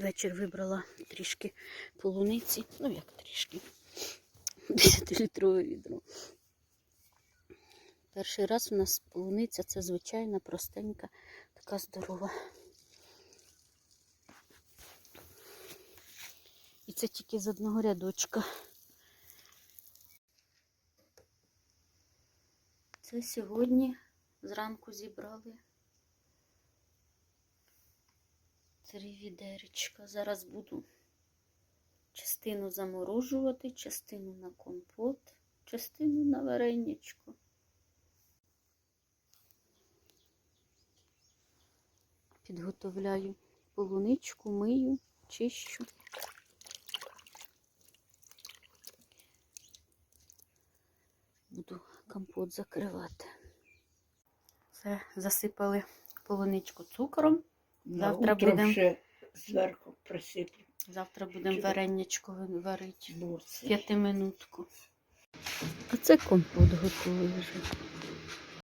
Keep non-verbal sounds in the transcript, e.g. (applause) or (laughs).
Вечір вибрала трішки полуниці. Ну, як трішки. (laughs) 10-літрове відро. Перший раз у нас полуниця це звичайна, простенька, така здорова. І це тільки з одного рядочка. Це сьогодні зранку зібрали три відеречка. Зараз буду частину заморожувати, частину на компот, частину на вареничко. Підготовляю полуничку, мию, чищу. Буду компот закривати. Все, засипали полуничку цукром. Завтра Утром будем- ще зверху присиплю. Завтра будемо Чудо. вареничко варити. Ну, П'ятиминутку. А це компот готовий вже.